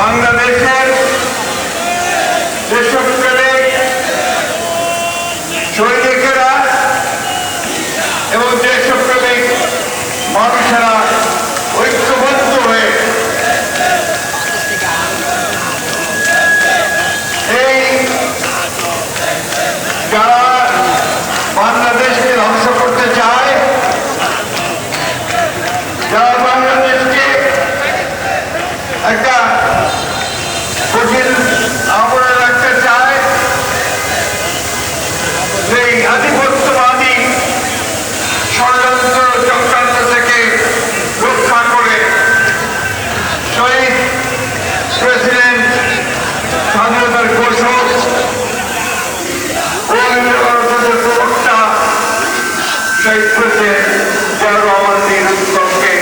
বাংলাদেশের দেশপ্রেমিক, সৈনিকেরা এবং দেশপ্রেমিক মানুষেরা ঐক্যবদ্ধ হয়ে এই যারা বাংলাদেশকে ধ্বংস করতে চায়, যারা বাংলাদেশকে একটা কঠিন আবরণ রাখতে চায় সেই আধিপত্যবাদী ষড়যন্ত্র চক্রান্ত থেকে রক্ষা করে শহীদ প্রেসিডেন্ট স্বাধীনতার ভারতের প্রবক্তা শহীদ প্রেসিডেন্ট জিয়াউর রহমান নিরুত্তমকে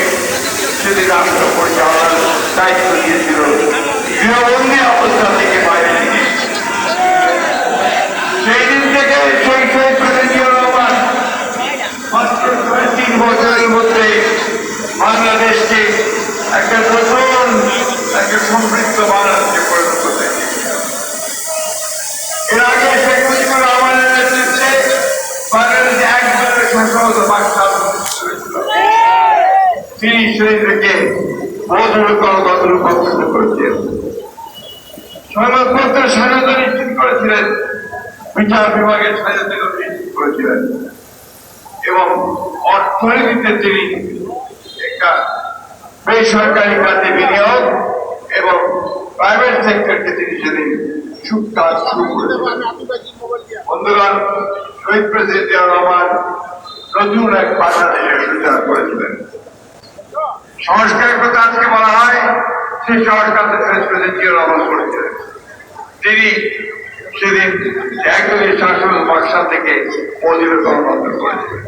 সেদিন রাষ্ট্র পরিচালনার দায়িত্ব থেকে বাইরে নিয়ে থেকে সেই শহীদ প্রেসিডেন্ট জিয়াউর রহমান মাত্র তিন বছরের মধ্যে একটা নতুন একটা সমৃদ্ধ বাংলাদেশে পরিণত এর আগে শেখ মুজিবুর রহমানের নেতৃত্বে বাংলাদেশে সংসদ বাকশাল হয়েছিল তিনি শহীদকে বোধরূপ গণতন্ত্র রূপান্তরিত করেছেন সংবাদপত্রের স্বাধীনতা নিশ্চিত করেছিলেন বিচার বিভাগের স্বাধীনতা নিশ্চিত করেছিলেন এবং অর্থনীতিতে তিনি একটা বেসরকারি খাতে বিনিয়োগ এবং প্রাইভেট সেক্টরকে তিনি সেদিন কাজ শুরু করেছিলেন বন্ধুগণ, শহীদ প্রেসিডেন্ট রহমান নতুন এক বাংলাদেশের সূচনা করেছিলেন। সংস্কারের কথা আজকে বলা হয়, সেই সংস্কার শহীদ প্রেসিডেন্ট রহমান করেছিলেন। তিনি সেদিন একদমই শাসন বর্ষা থেকে মজুরি গণতন্ত্র করেছিলেন।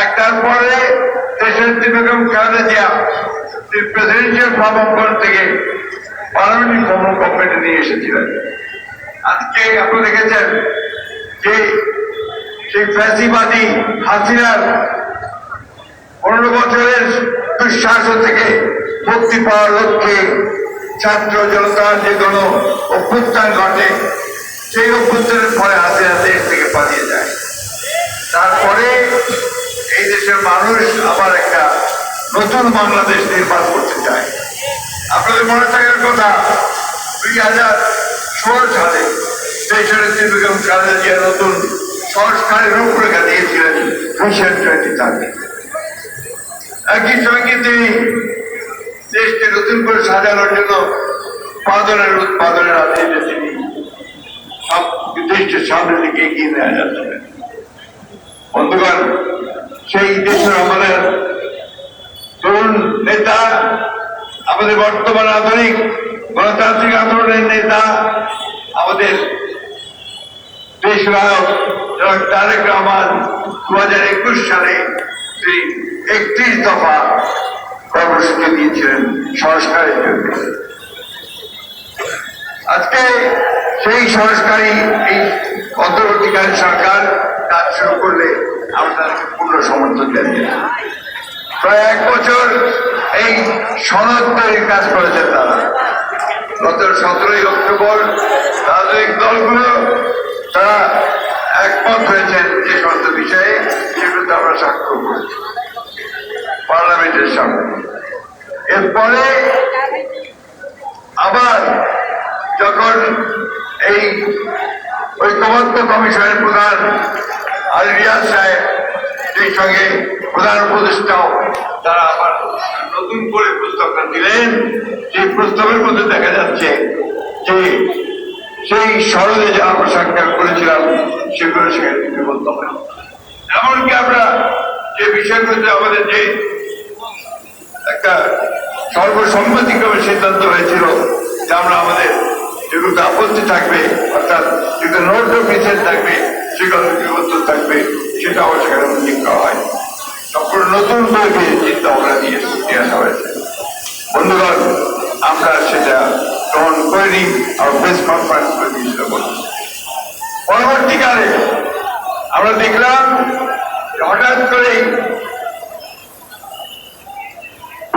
একটার পরে দেশের বেগম খালেদা জিয়া প্রেসিডেন্সিয়াল গভর্নমেন্ট থেকে পার্লামেন্টারি অফ গভর্নমেন্টে নিয়ে এসেছিলেন। আজকে আপনারা দেখেছেন যে সেই ফ্যাসিবাদী হাসিনার পনেরো বছরের দুঃশাসন থেকে মুক্তি পাওয়ার লক্ষ্যে ছাত্র জনতার যে কোন অভ্যুত্থান ঘটে, সেই অভ্যুত্থানের পরে হাসিনা দেশ থেকে পালিয়ে যায়। তারপরে এই দেশের মানুষ আবার একটা নতুন বাংলাদেশ নির্মাণ করতে চায়। আপনাদের মনে থাকার কথা দুই হাজার ষোলো সালে দেশের বেগম খালেদা জিয়া নতুন সংস্কারের রূপরেখা দিয়েছিলেন ভিশন টোয়েন্টি থার্টি একই সঙ্গে তিনি দেশকে নতুন করে সাজানোর জন্য উৎপাদনের উৎপাদনের আদেশে তিনি সব দেশকে সামনের দিকে এগিয়ে নেওয়া যাচ্ছিলেন। বন্ধুগণ সেই দেশের আমাদের তরুণ নেতা, আমাদের বর্তমান আধুনিক গণতান্ত্রিক আন্দোলনের নেতা, আমাদের দেশ নায়ক জনাব তারেক রহমান দু হাজার একুশ সালে তিনি একত্রিশ দফা কর্মসূচি দিয়েছিলেন সংস্কারের জন্য। আজকে সেই সংস্কারী এই অন্তর্বর্তীকালীন সরকার কাজ শুরু করলে আমরা তাদেরকে পূর্ণ সমর্থন জানিয়ে। প্রায় এক বছর এই সনদ তৈরির কাজ করেছেন তারা। গত সতেরোই অক্টোবর রাজনৈতিক দলগুলো তারা একমত হয়েছেন যে সমস্ত বিষয়ে সেগুলোতে আমরা স্বাক্ষর করেছি পার্লামেন্টের সামনে। এরপরে আবার যখন এই ঐক্যবদ্ধ কমিশনের প্রধান আল রিয়াজ সাহেব, সেই সঙ্গে প্রধান উপদেষ্টাও তারা আবার নতুন করে পুস্তকটা দিলেন। সেই পুস্তকের মধ্যে দেখা যাচ্ছে যে সেই সরদে যা আমরা সাক্ষাৎ করেছিলাম, সেগুলো সেখানে লিপিবদ্ধ হয়। এমনকি আমরা যে বিষয়গুলোতে আমাদের যে একটা সর্বসম্মতিক্রমে সিদ্ধান্ত হয়েছিল, যে আমরা আমাদের যেগুলো আপত্তি থাকবে, অর্থাৎ যেগুলো নোট অফ ডিসেন্ট থাকবে সেগুলো লিপিবদ্ধ থাকবে সেটা আমার সেখানে উল্লেখ হয়? সম্পূর্ণ নতুন করে চিন্তা ভাবনা দিয়ে নিয়ে আসা হয়েছে বন্ধুগণ, আমরা সেটা গ্রহণ করিনি আর প্রেস কনফারেন্স করে দিয়েছিল বলে। পরবর্তীকালে আমরা দেখলাম হঠাৎ করেই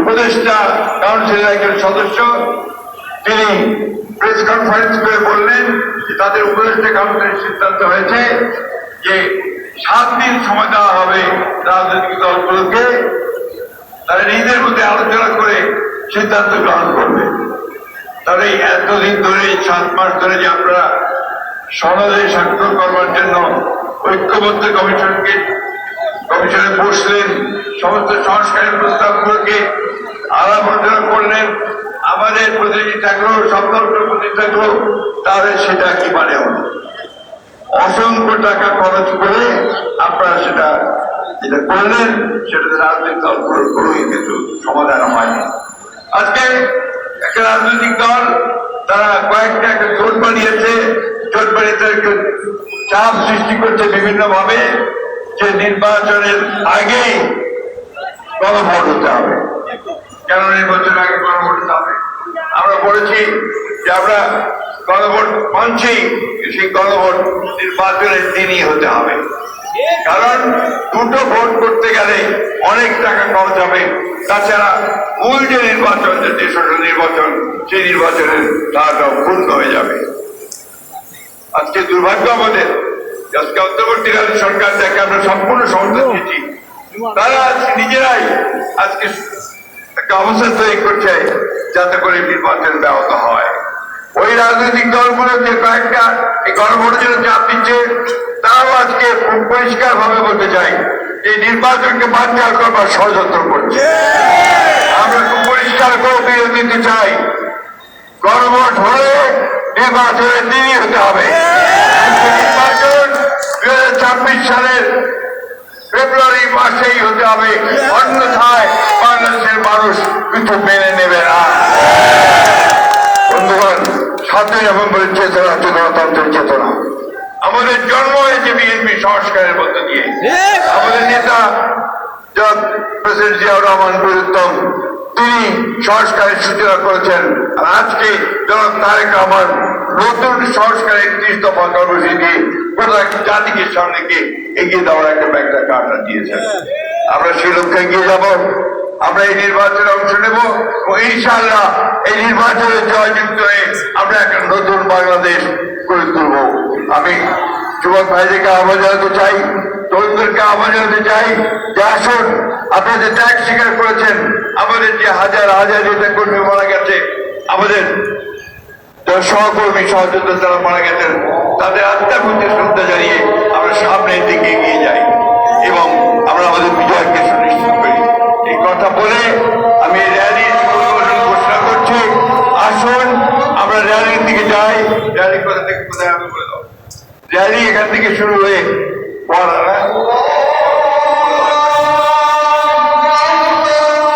উপদেষ্টা কাউন্সিলের একজন সদস্য, তিনি প্রেস কনফারেন্স করে বললেন যে তাদের উপদেষ্টা কাউন্সিলের সিদ্ধান্ত হয়েছে। সাত দিন সময় দেওয়া হবে রাজনৈতিক দলগুলোকে। তারা নিজেদের মধ্যে আলোচনা করে সিদ্ধান্ত গ্রহণ করবে। এই এতদিন ধরে সাত মাস ধরে যে আপনারা সনদে স্বাক্ষর করবার জন্য ঐক্যবদ্ধ কমিশনকে, কমিশনে বসলেন, সমস্ত সংস্কারের প্রস্তাবগুলোকে আলাপ আলোচনা করলেন। আমাদের প্রতিনিধি থাকল সব দলের প্রতিনিধি থাকল তাহলে সেটা কি মানে হলো অসংখ্য টাকা খরচ করে আপনারা সেটা যেটা করলেন সেটাতে রাজনৈতিক দলগুলোর কোনোই কিন্তু সমাধান হয়নি। আজকে একটা রাজনৈতিক দল, তারা কয়েকটা একটা জোট বানিয়েছে। জোট বানিয়ে চাপ সৃষ্টি করছে বিভিন্ন ভাবে যে নির্বাচনের আগেই গণভোট হতে হবে। কেন নির্বাচনের আগে গণভোট হতে হবে? আমরা বলেছি যে আমরা গণভোট মানছি সেই গণভোট নির্বাচনের দিনই হতে হবে। কারণ দুটো ভোট করতে গেলে অনেক টাকা খরচ হবে। তাছাড়া মূল যে নির্বাচন যে দেশের নির্বাচন সেই নির্বাচনের টাকাটাও পূর্ণ হয়ে যাবে। আজকে দুর্ভাগ্য আমাদের আজকে অন্তর্বর্তীকালীন সরকার যাকে আমরা সম্পূর্ণ সমর্থন দিয়েছি তারা আজকে নিজেরাই আজকে একটা অবস্থা তৈরি করছে। যাতে করে নির্বাচন ব্যাহত হয়। ওই রাজনৈতিক দলগুলো যে কয়েকটা এই গণভোটের জন্য চাপ দিচ্ছে তারাও আজকে খুব পরিষ্কার ভাবে বলতে চাই এই নির্বাচনকে বানচাল করবার ষড়যন্ত্র করছে। আমরা খুব পরিষ্কার করে বিরোধ দিতে চাই। গণভোট হলে নির্বাচনের দিনই হতে হবে। নির্বাচন দুই হাজার ছাব্বিশ সালের ফেব্রুয়ারি মাসেই হতে হবে। অন্যথায় বাংলাদেশের মানুষ কিছু মেনে সাতই নভেম্বরের চেতনা হচ্ছে গণতন্ত্রের চেতনা। আমাদের জন্ম হয়েছে বিএনপি সংস্কারের মধ্য দিয়ে। আমাদের নেতা জনাব প্রেসিডেন্ট জিয়াউর রহমান বীরুত্তম তিনি সংস্কারের সূচনা করেছেন। আর আজকে জনাব তারেক রহমান নতুন সংস্কার একত্রিশ দফা কর্মসূচি গোটা জাতিকে সামনে গিয়ে এগিয়ে দেওয়ার একটা ব্যাগটা কাটা দিয়েছেন। আমরা সেই লক্ষ্যে এগিয়ে যাব। আমরা এই নির্বাচনে অংশ নেব ও ইনশাআল্লাহ এই নির্বাচনে জয়যুক্ত হয়ে আমরা একটা নতুন বাংলাদেশ গড়ে তুলব। আমি যুবক ভাইদেরকে আহ্বান জানাতে চাই, তরুণদেরকে আহ্বান জানাতে চাই যে আসুন আপনারা যে ত্যাগ স্বীকার করেছেন, আমাদের যে হাজার হাজার নেতা কর্মী মারা গেছে, আমাদের সহকর্মী সহযোদ্ধা যারা মারা গেছেন, তাদের আত্মার শ্রদ্ধা জানিয়ে আমরা সামনের দিকে এগিয়ে কথা বলে আমি র্যালি ঘোষণা করছি। আসুন, আমরা র্যালির দিকে যাই। র্যালি কোথা থেকে কোথায় আমি বলে দাও। র্যালি এখান থেকে শুরু হয়ে?